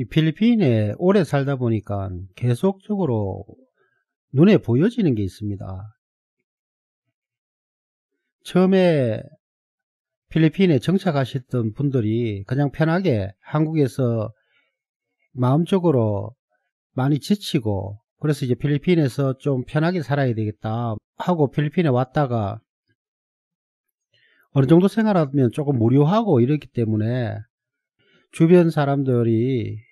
이 필리핀에 오래 살다 보니까 계속적으로 눈에 보여지는 게 있습니다. 처음에 필리핀에 정착하셨던 분들이 그냥 편하게 한국에서 마음적으로 많이 지치고 그래서 이제 필리핀에서 좀 편하게 살아야 되겠다 하고 필리핀에 왔다가 어느 정도 생활하면 조금 무료하고 이렇기 때문에 주변 사람들이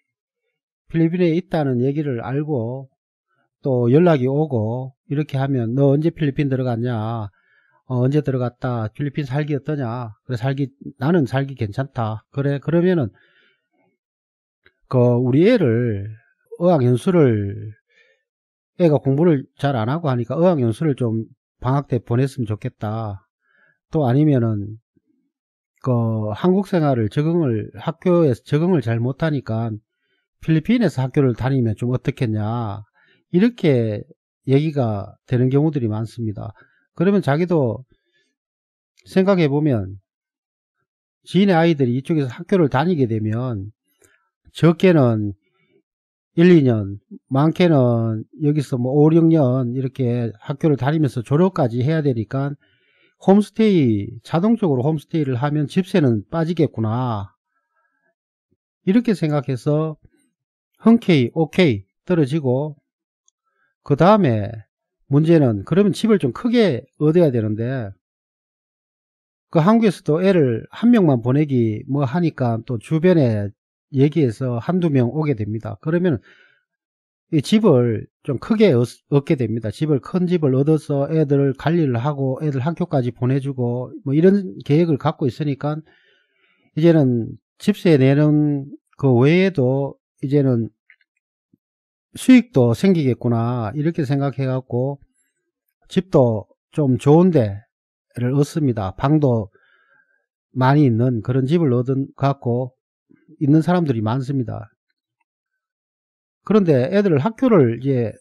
필리핀에 있다는 얘기를 알고 또 연락이 오고 이렇게 하면 너 언제 필리핀 들어갔냐? 어, 언제 들어갔다? 필리핀 살기 어떠냐? 그래 살기 나는 살기 괜찮다. 그래 그러면은 그 우리 애를 어학연수를 애가 공부를 잘 안 하고 하니까 어학연수를 좀 방학 때 보냈으면 좋겠다. 또 아니면은 그 한국 생활을 적응을 학교에서 적응을 잘 못하니까 필리핀에서 학교를 다니면 좀 어떻겠냐 이렇게 얘기가 되는 경우들이 많습니다. 그러면 자기도 생각해 보면 지인의 아이들이 이쪽에서 학교를 다니게 되면 적게는 1, 2년, 많게는 여기서 뭐 5, 6년 이렇게 학교를 다니면서 졸업까지 해야 되니까 홈스테이, 자동적으로 홈스테이를 하면 집세는 빠지겠구나. 이렇게 생각해서 흔쾌히 오케이 떨어지고 그 다음에 문제는 그러면 집을 좀 크게 얻어야 되는데 그 한국에서도 애를 한 명만 보내기 뭐 하니까 또 주변에 얘기해서 한두 명 오게 됩니다. 그러면 이 집을 좀 크게 얻, 게 됩니다. 집을 큰 집을 얻어서 애들을 관리를 하고 애들 학교까지 보내주고 뭐 이런 계획을 갖고 있으니까 이제는 집세 내는 그 외에도 이제는 수익도 생기겠구나 이렇게 생각해 갖고 집도 좀 좋은 데 를 얻습니다. 방도 많이 있는 그런 집을 얻은 갖고 있는 사람들이 많습니다. 그런데 애들 학교를 이제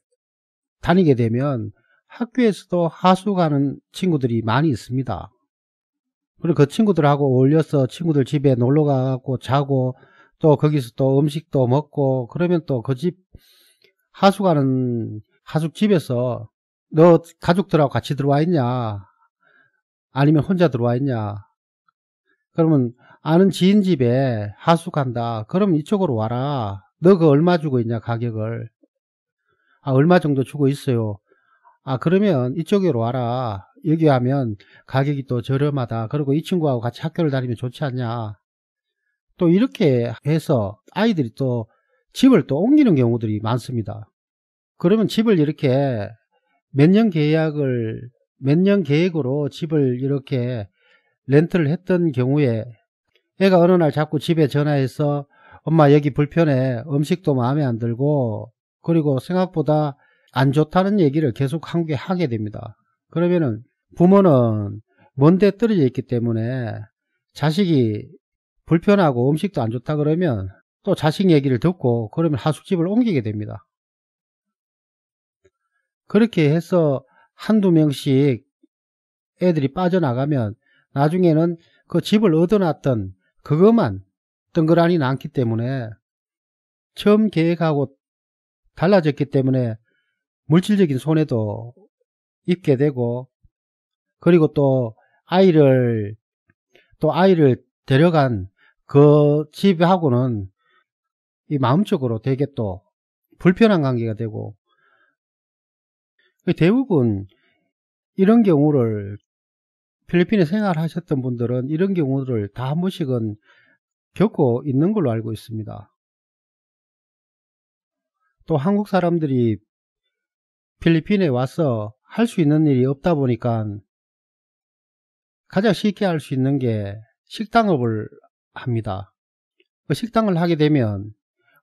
다니게 되면 학교에서도 하수 가는 친구들이 많이 있습니다. 그리고 그 친구들하고 어울려서 친구들 집에 놀러 가고 자고 또 거기서 또 음식도 먹고 그러면 또 그 집 하수 가는 하숙 집에서 너 가족들하고 같이 들어와 있냐? 아니면 혼자 들어와 있냐? 그러면 아는 지인 집에 하숙 간다. 그러면 이쪽으로 와라. 너 그 얼마 주고 있냐 가격을? 아 얼마 정도 주고 있어요? 아 그러면 이쪽으로 와라. 여기 하면 가격이 또 저렴하다. 그리고 이 친구하고 같이 학교를 다니면 좋지 않냐 또 이렇게 해서 아이들이 또 집을 또 옮기는 경우들이 많습니다. 그러면 집을 이렇게 몇 년 계약을 몇 년 계획으로 집을 이렇게 렌트를 했던 경우에 애가 어느 날 자꾸 집에 전화해서 엄마 여기 불편해 음식도 마음에 안 들고 그리고 생각보다 안 좋다는 얘기를 계속 한게 하게 됩니다. 그러면은 부모는 먼데 떨어져 있기 때문에 자식이 불편하고 음식도 안 좋다 그러면 또 자식 얘기를 듣고 그러면 하숙집을 옮기게 됩니다. 그렇게 해서 한두 명씩 애들이 빠져나가면 나중에는 그 집을 얻어놨던 그것만 덩그라니 남기 때문에 처음 계획하고 달라졌기 때문에 물질적인 손해도 입게 되고 그리고 또 아이를 또 아이를 데려간 그 집하고는 이 마음적으로 되게 또 불편한 관계가 되고 대부분 이런 경우를 필리핀에 생활하셨던 분들은 이런 경우를 다 한 번씩은 겪고 있는 걸로 알고 있습니다. 또 한국 사람들이 필리핀에 와서 할 수 있는 일이 없다 보니까 가장 쉽게 할 수 있는 게 식당업을 합니다. 그 식당을 하게 되면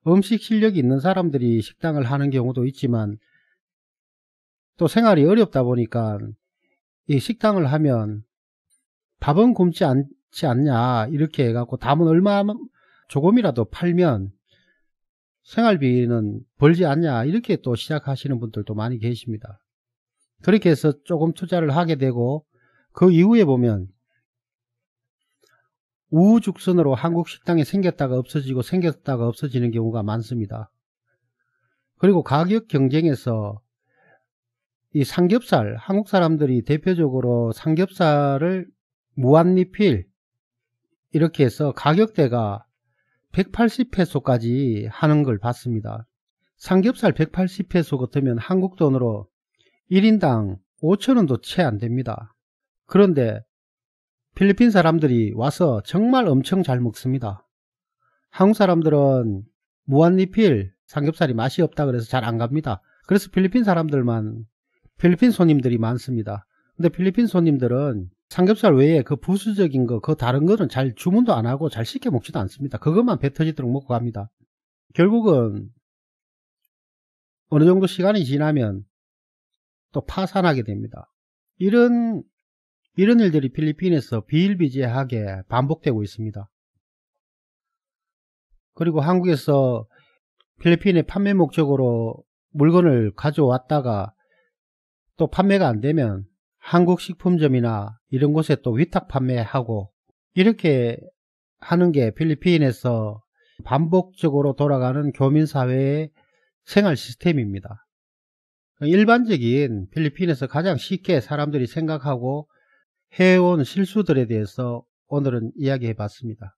음식 실력이 있는 사람들이 식당을 하는 경우도 있지만 또 생활이 어렵다 보니까 이 식당을 하면 밥은 굶지 않, 않지 않냐 이렇게 해갖고 담은 얼마 조금이라도 팔면 생활비는 벌지 않냐 이렇게 또 시작하시는 분들도 많이 계십니다. 그렇게 해서 조금 투자를 하게 되고 그 이후에 보면 우후죽순으로 한국 식당이 생겼다가 없어지고 생겼다가 없어지는 경우가 많습니다. 그리고 가격 경쟁에서 이 삼겹살, 한국 사람들이 대표적으로 삼겹살을 무한리필 이렇게 해서 가격대가 180페소까지 하는 걸 봤습니다. 삼겹살 180페소 같으면 한국 돈으로 1인당 5천원도 채 안 됩니다. 그런데 필리핀 사람들이 와서 정말 엄청 잘 먹습니다. 한국 사람들은 무한리필 삼겹살이 맛이 없다 그래서 잘 안 갑니다. 그래서 필리핀 사람들만 필리핀 손님들이 많습니다. 근데 필리핀 손님들은 삼겹살 외에 그 부수적인 거, 그 다른 거는 잘 주문도 안 하고 잘 시켜 먹지도 않습니다. 그것만 배 터지도록 먹고 갑니다. 결국은 어느 정도 시간이 지나면 또 파산하게 됩니다. 이런 이런 일들이 필리핀에서 비일비재하게 반복되고 있습니다. 그리고 한국에서 필리핀에 판매 목적으로 물건을 가져왔다가 또 판매가 안 되면 한국 식품점이나 이런 곳에 또 위탁 판매하고 이렇게 하는 게 필리핀에서 반복적으로 돌아가는 교민사회의 생활 시스템입니다. 일반적인 필리핀에서 가장 쉽게 사람들이 생각하고 해온 실수들에 대해서 오늘은 이야기해 봤습니다.